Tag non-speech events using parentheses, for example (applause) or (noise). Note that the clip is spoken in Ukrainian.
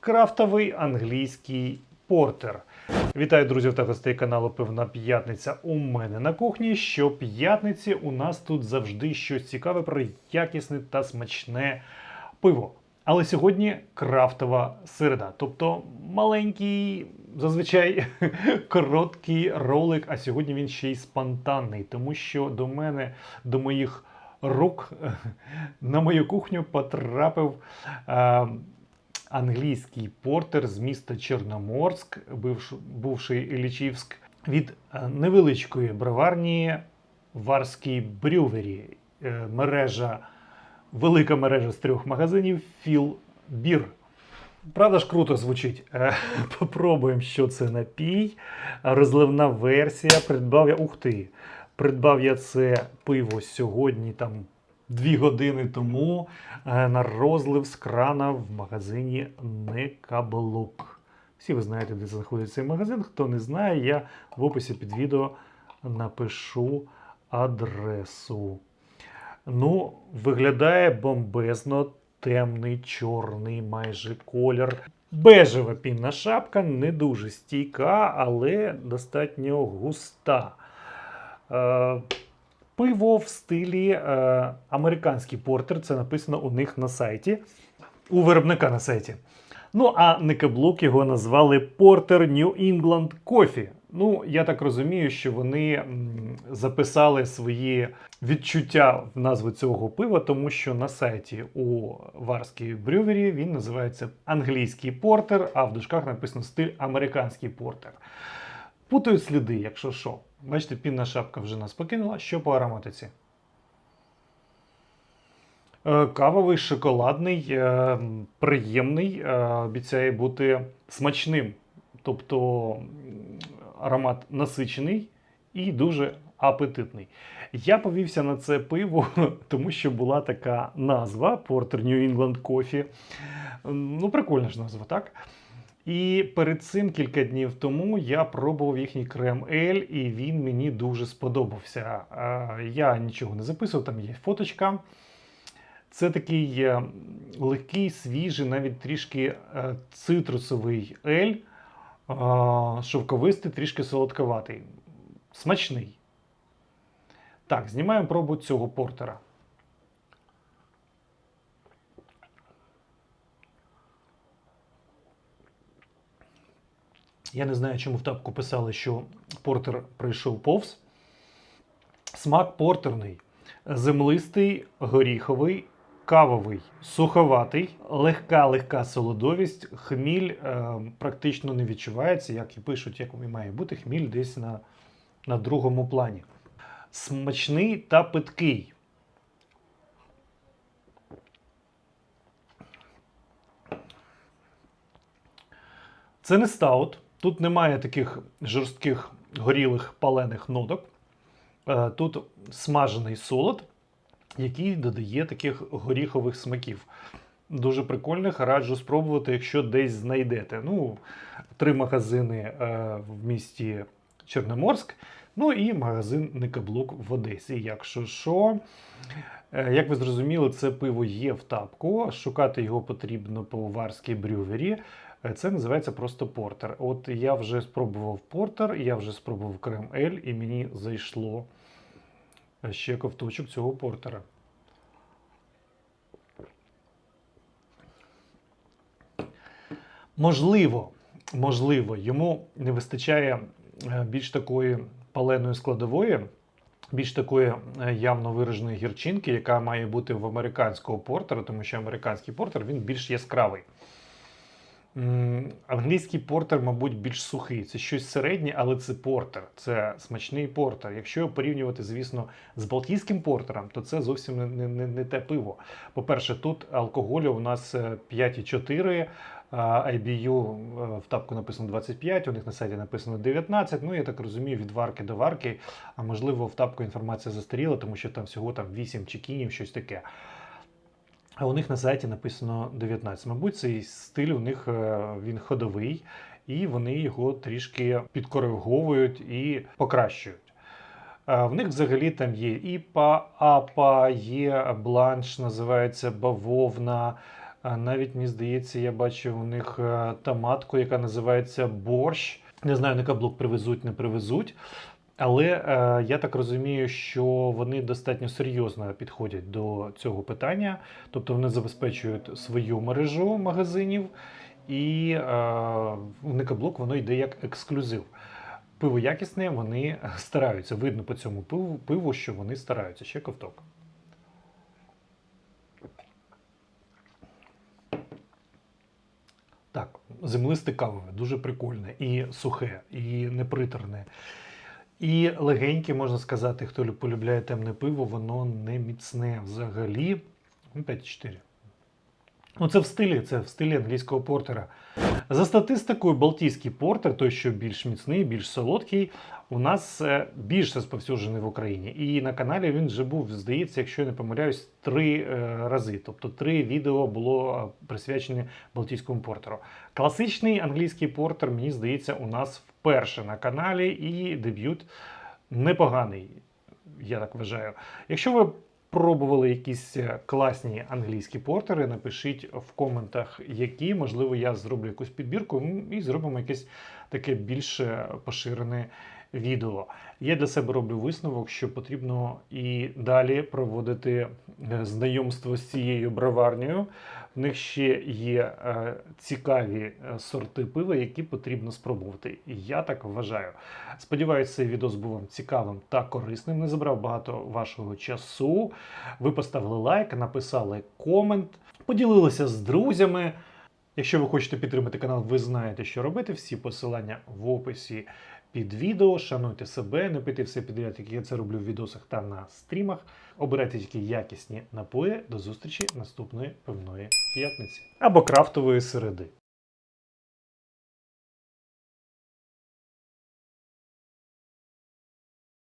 крафтовий англійський портер. Вітаю друзів та гостей каналу Пивна П'ятниця у мене на кухні. Щоп'ятниці у нас тут завжди щось цікаве про якісне та смачне пиво. Але сьогодні крафтова середа, тобто маленький, зазвичай (laughs) короткий ролик, а сьогодні він ще й спонтанний, тому що до мене, до моїх рук (laughs) на мою кухню потрапив е, англійський портер з міста Чорноморськ, бувший Іллічівськ, від е, невеличкої броварні Варській Брювері, е, мережа, велика мережа з трьох магазинів Філ Бір. Правда ж круто звучить. Е, (laughs) Попробуємо, що це напій. Розливна версія. Придбав я. Ух ти! Придбав я це пиво сьогодні, там дві години тому е, на розлив з крана в магазині Некаблук. Всі ви знаєте, де знаходиться цей магазин. Хто не знає, я в описі під відео напишу адресу. Ну, виглядає бомбезно, темний, чорний майже колір. Бежева пінна шапка, не дуже стійка, але достатньо густа. Е, пиво в стилі е, американський портер. Це написано у них на сайті, у виробника на сайті. Ну, а Никеблук його назвали Porter New England Coffee. Ну, я так розумію, що вони записали свої відчуття в назву цього пива, тому що на сайті у Варській брювері він називається англійський портер, а в дужках написано стиль американський портер. Путають сліди, якщо що. Бачите, пінна шапка вже нас покинула. Що по ароматиці? Е, Кавовий, шоколадний, е, приємний, е, обіцяє бути смачним. Тобто аромат насичений і дуже апетитний. Я повівся на це пиво, (laughs) тому що була така назва Porter New England Coffee. Ну, прикольна ж назва, так? І перед цим кілька днів тому я пробував їхній крем Ель, і він мені дуже сподобався. Я нічого не записував, там є фоточка. Це такий е, легкий, свіжий, навіть трішки е, цитрусовий ель, шовковистий, трішки солодковатий. Смачний. Так, знімаємо пробу цього портера. Я не знаю, чому в тапку писали, що портер прийшов повз. Смак портерний, землистий, горіховий, кавовий, суховатий, легка легка солодовість. Хміль е, практично не відчувається, як і пишуть, як і має бути. Хміль десь на, на другому плані. Смачний та питкий. Це не стаут. Тут немає таких жорстких горілих палених ноток. Е, Тут смажений солод, який додає таких горіхових смаків. Дуже прикольних, раджу спробувати, якщо десь знайдете. Ну, три магазини е, в місті Чорноморськ, ну і магазин Никаблук в Одесі. Якщо що, Е, як ви зрозуміли, це пиво є в тапку. Шукати його потрібно по Варській брювері. Е, Це називається просто портер. От я вже спробував портер, я вже спробував крем Ель, і мені зайшло е, ще ковточок цього портера. Можливо, можливо, йому не вистачає е, більш такої паленої складової, більш такої явно вираженої гірчинки, яка має бути в американського портера, тому що американський портер він більш яскравий. Англійський портер, мабуть, більш сухий. Це щось середнє, але це портер. Це смачний портер. Якщо порівнювати, звісно, з балтійським портером, то це зовсім не, не, не, те пиво. По-перше, тут алкоголю у нас е, 5,4, IBU е, в тапку написано 25, у них на сайті написано 19. Ну, я так розумію, від варки до варки. А можливо, в тапку інформація застаріла, тому що там всього там 8 чекінів, щось таке. А у них на сайті написано 19. Мабуть, цей стиль у них е, він ходовий, і вони його трішки підкориговують і покращують. Е, В них взагалі там є ІПА, АПА, є бланш, називається бавовна, навіть мені здається, я бачив у них е, томатку, яка називається борщ. Не знаю, на каблук привезуть, не привезуть. Але е, я так розумію, що вони достатньо серйозно підходять до цього питання, тобто вони забезпечують свою мережу магазинів, і е, в Никаблук воно йде як ексклюзив. Пиво якісне, вони (laughs) стараються. Видно по цьому пиву, пиву що вони стараються. Ще ковток. Так, землисте кавове, дуже прикольне, і сухе, і неприторне. І легеньке, можна сказати, хто лю- полюбляє темне пиво, воно не міцне взагалі. Ну, 5,4. Ну, це в стилі, це в стилі англійського портера. За статистикою, Балтійський портер, той, що більш міцний, більш солодкий, у нас е, більш розповсюджений в Україні. І на каналі він вже був, здається, якщо я не помиляюсь, три е, рази. Тобто три відео було е, присвячені Балтійському портеру. Класичний англійський портер, мені здається, у нас вперше на каналі, і дебют непоганий, я так вважаю. Якщо ви пробували якісь е, класні англійські портери, напишіть в коментах, які, можливо, я зроблю якусь підбірку і зробимо якесь таке більш е, поширене відео. Я для себе роблю висновок, що потрібно і далі проводити е, знайомство з цією броварнею. В них ще є е, цікаві е, сорти пива, які потрібно спробувати. Я так вважаю. Сподіваюся, цей відео був вам цікавим та корисним. Не забрав багато вашого часу. Ви поставили лайк, написали комент, поділилися з друзями. Якщо ви хочете підтримати канал, ви знаєте, що робити. Всі посилання в описі під відео. Шануйте себе, не пийте все підряд, як я це роблю в відосах та на стрімах. Обирайте тільки якісні напої. До зустрічі наступної пивної п'ятниці або крафтової середи.